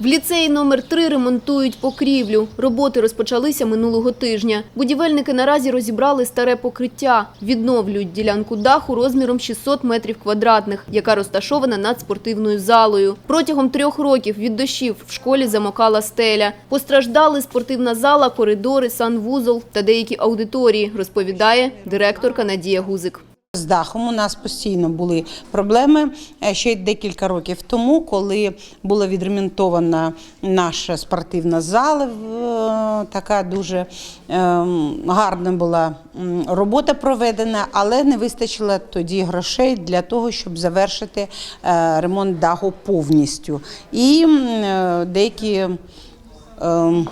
В ліцеї номер 3 ремонтують покрівлю. Роботи розпочалися минулого тижня. Будівельники наразі розібрали старе покриття. Відновлюють ділянку даху розміром 600 метрів квадратних, яка розташована над спортивною залою. Протягом трьох років від дощів в школі замокала стеля. Постраждали спортивна зала, коридори, санвузол та деякі аудиторії, розповідає директорка Надія Гузик. З дахом у нас постійно були проблеми е, ще декілька років тому, коли була відремонтована наша спортивна зала. Така дуже ем, гарна була робота проведена, але не вистачило тоді грошей для того, щоб завершити е, ремонт даху повністю. І е, деякі ем,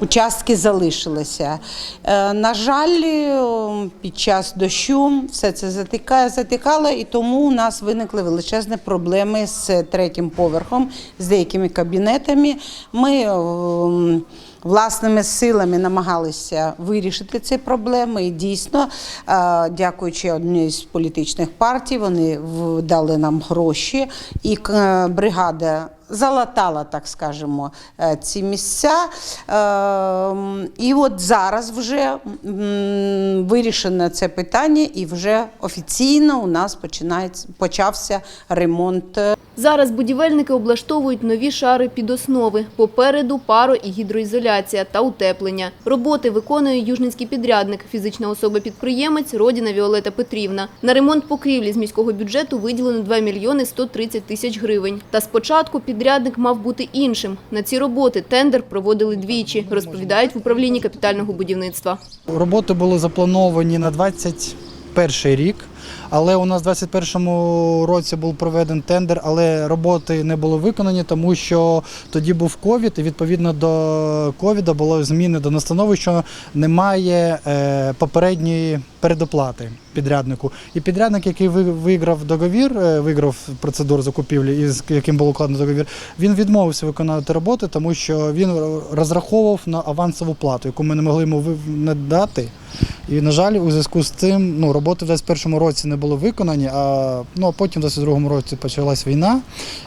участки залишилися. Е, На жаль, е, під час дощу все це затикає, затикало, і тому у нас виникли величезні проблеми з третім поверхом, з деякими кабінетами. Ми ем, власними силами намагалися вирішити ці проблеми. І дійсно, е, дякуючи одній з політичних партій, вони дали нам гроші, і е, бригада залатала, так скажемо, е, ці місця. І от зараз вже вирішено це питання, і вже офіційно у нас починається почався ремонт Зараз будівельники облаштовують нові шари під основи. Попереду паро і гідроізоляція та утеплення. Роботи виконує южницький підрядник, фізична особа-підприємець Родіна Віолета Петрівна. На ремонт покрівлі з міського бюджету виділено 2 мільйони 130 тисяч гривень. Та спочатку підрядник мав бути іншим. На ці роботи тендер проводили двічі, розповідають в управлінні капітального будівництва. Роботи були заплановані на 21 рік, але у нас в 21 році був проведений тендер, але роботи не були виконані, тому що тоді був ковід, і відповідно до ковіда було зміни до настанови, що немає е, попередньої передоплати підряднику. І підрядник, який виграв договір, е, виграв процедуру закупівлі, із яким був укладений договір, він відмовився виконувати роботи, тому що він розраховував на авансову плату, яку ми не могли йому надати. І, на жаль, у зв'язку з цим ну, роботи в 2021 році не були виконані, а ну, а потім в 2022 році почалась війна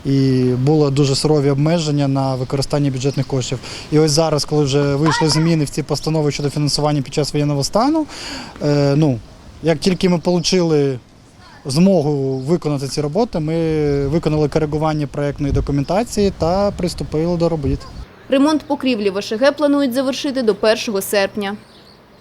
і було дуже сурові обмеження на використання бюджетних коштів. І ось зараз, коли вже вийшли зміни в ці постанови щодо фінансування під час воєнного стану, е, ну, як тільки ми отримали змогу виконати ці роботи, ми виконали коригування проєктної документації та приступили до робіт. Ремонт покрівлі в ОШГ планують завершити до 1 серпня.